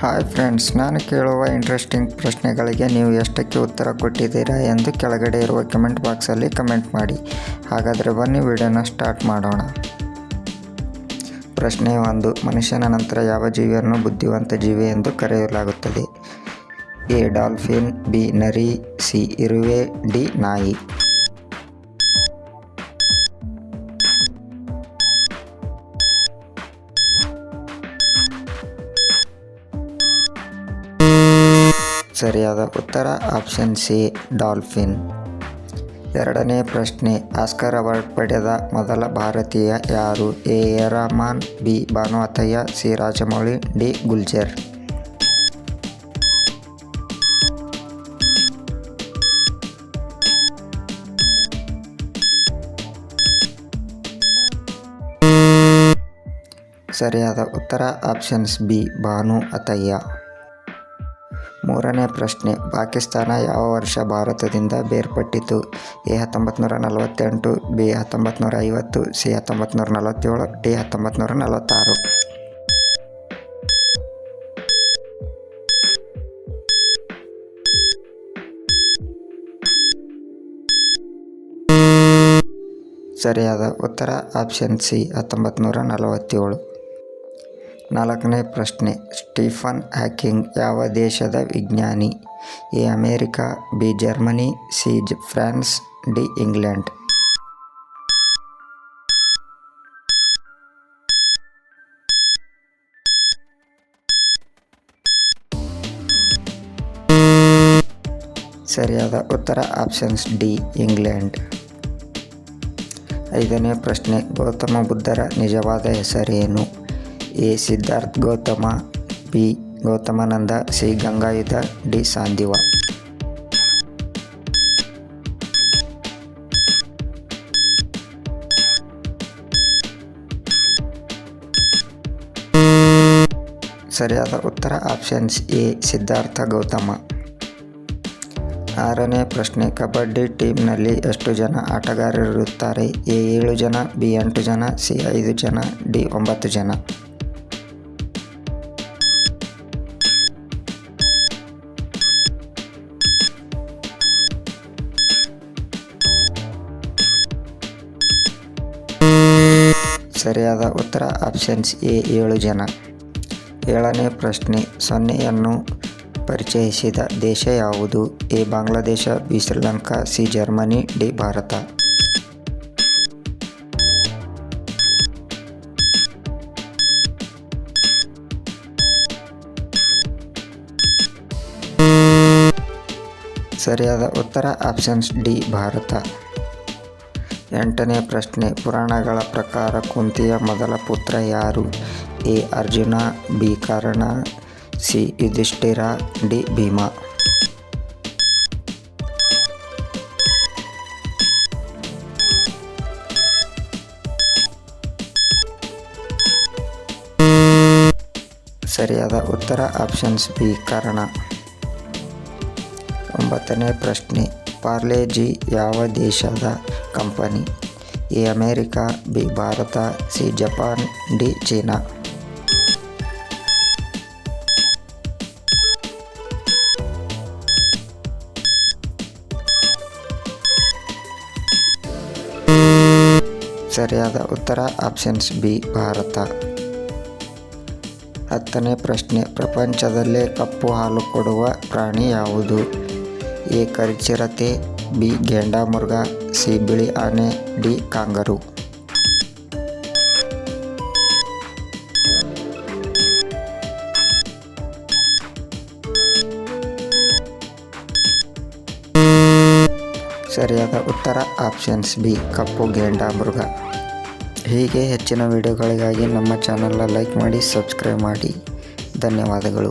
Hi friends, ನಾನು ಕೇಳುವ interesting ಪ್ರಶ್ನೆಗಳಿಗೆ ನೀವು ಎಷ್ಟಕ್ಕೆ ಉತ್ತರ ಕೊಟ್ಟಿದ್ದೀರಾ ಎಂದು ಕೆಳಗಡೆ ಇರುವ ಕಮೆಂಟ್ ಬಾಕ್ಸಲ್ಲಿ ಕಮೆಂಟ್ ಮಾಡಿ. ಹಾಗಾದರೆ ಬನ್ನಿ, ವಿಡಿಯೋನ ಸ್ಟಾರ್ಟ್ ಮಾಡೋಣ. ಪ್ರಶ್ನೆ ಒಂದು, ಮನುಷ್ಯನ ನಂತರ ಯಾವ ಜೀವಿಯನ್ನು ಬುದ್ಧಿವಂತ ಜೀವಿ ಎಂದು ಕರೆಯಲಾಗುತ್ತದೆ? ಎ, ಡಾಲ್ಫಿನ್, ಬಿ, ನರಿ, ಸಿ, ಇರುವೆ, ಡಿ, ನಾಯಿ. ಸರಿಯಾದ ಉತ್ತರ ಆಪ್ಷನ್ ಸಿ, ಡಾಲ್ಫಿನ್. ಎರಡನೇ ಪ್ರಶ್ನೆ, ಆಸ್ಕರ್ ಅವಾರ್ಡ್ ಪಡೆದ ಮೊದಲ ಭಾರತೀಯ ಯಾರು? A Rahman, B Bhanu Athaiya C, Rajamouli, D, Gulzar. ಸರಿಯಾದ ಉತ್ತರ ಆಪ್ಷನ್ಸ್ ಬಿ ಭಾನು ಅತಯ್ಯ ಮೂರನೇ ಪ್ರಶ್ನೆ, ಪಾಕಿಸ್ತಾನ ಯಾವ ವರ್ಷ ಭಾರತದಿಂದ ಬೇರ್ಪಟ್ಟಿತು? ಎ ಹತ್ತೊಂಬತ್ತು ನೂರ ನಲವತ್ತೆಂಟು, ಬಿ ಹತ್ತೊಂಬತ್ತು ನೂರ ಐವತ್ತು, ಸಿ ಹತ್ತೊಂಬತ್ತು ನೂರ ನಲವತ್ತೇಳು, ಡಿ ಹತ್ತೊಂಬತ್ತು ನೂರ ನಲವತ್ತಾರು. ಸರಿಯಾದ ಉತ್ತರ ಆಪ್ಷನ್ ಸಿ ಹತ್ತೊಂಬತ್ತು ನೂರ ನಲವತ್ತೇಳು. ನಾಲ್ಕನೇ ಪ್ರಶ್ನೆ. ಸ್ಟೀಫನ್ ಹ್ಯಾಕಿಂಗ್ ಯಾವ ದೇಶದ ವಿಜ್ಞಾನಿ? A, America, B, Germany, C France, D, England. ಸರಿಯಾದ ಉತ್ತರ ಆಪ್ಷನ್ಸ್ ಡಿ, ಇಂಗ್ಲೆಂಡ್. ಐದನೇ ಪ್ರಶ್ನೆ. ಗೌತಮ ಬುದ್ಧರ ನಿಜವಾದ ಹೆಸರೇನು? A. Siddharth, Gautama B. Gautamananda, C. Gangayudha, D. Sandiva. ಸರಿಯಾದ ಉತ್ತರ ಆಪ್ಷನ್ಸ್ ಎ. ಸಿದ್ಧಾರ್ಥ, ಗೌತಮ. ಆರನೇ ಪ್ರಶ್ನೆ, ಕಬಡ್ಡಿ ಟೀಮ್ನಲ್ಲಿ ಎಷ್ಟು ಜನ ಆಟಗಾರರಿರುತ್ತಾರೆ? ಎ. ಏಳು ಜನ, ಬಿ. ಎಂಟು ಜನ, ಸಿ. ಐದು ಜನ, ಡಿ. ಒಂಬತ್ತು ಜನ. ಸರಿಯಾದ ಉತ್ತರ ಆಪ್ಷನ್ಸ್ ಎ ಏಳು ಜನ. ಏಳನೇ ಪ್ರಶ್ನೆ, ಸೊನ್ನೆಯನ್ನು ಪರಿಚಯಿಸಿದ ದೇಶ ಯಾವುದು? A, Bangladesh, B, Sri Lanka, C, Germany, D, Bharat. ಸರಿಯಾದ ಉತ್ತರ ಆಪ್ಷನ್ಸ್ ಡಿ, ಭಾರತ. ಎಂಟನೇ ಪ್ರಶ್ನೆ, ಪುರಾಣಗಳ ಪ್ರಕಾರ ಕುಂತಿಯ ಮೊದಲ ಪುತ್ರ ಯಾರು? A. Arjuna, B. Karna, C. Yudhishthira, D. Bhima. ಸರಿಯಾದ ಉತ್ತರ ಆಪ್ಷನ್ಸ್ ಬಿ. ಕಾರಣ. ಒಂಬತ್ತನೇ ಪ್ರಶ್ನೆ ಪಾರ್ಲೆಜಿ ಯಾವ ದೇಶದ company A America B Bharat C Japan D China ಸರಿಯಾದ ಉತ್ತರ ಆಪ್ಷನ್ಸ್ ಬಿ ಭಾರತ ಹತ್ತನೇ ಪ್ರಶ್ನೆ ಪ್ರಪಂಚದಲ್ಲೇ ಕಪ್ಪು ಹಾಲು ಕೊಡುವ ಪ್ರಾಣಿ ಯಾವುದು ಎ ಕರಿಚಿರತೆ, ಬಿ ಗೆಂಡಾಮೃಗ ಸಿ ಬಿಳಿ ಆನೆ, ಡಿ ಕಾಂಗರು. ಸರಿಯಾದ ಉತ್ತರ, ಆಪ್ಷನ್ಸ್ ಬಿ, ಕಪ್ಪು ಗೆಂಡಾಮೃಗ ಹೀಗೆ ಹೆಚ್ಚಿನ ವಿಡಿಯೋಗಳಿಗಾಗಿ ನಮ್ಮ ಚಾನಲ್ನ ಲೈಕ್ ಮಾಡಿ, ಸಬ್ಸ್ಕ್ರೈಬ್ ಮಾಡಿ. ಧನ್ಯವಾದಗಳು.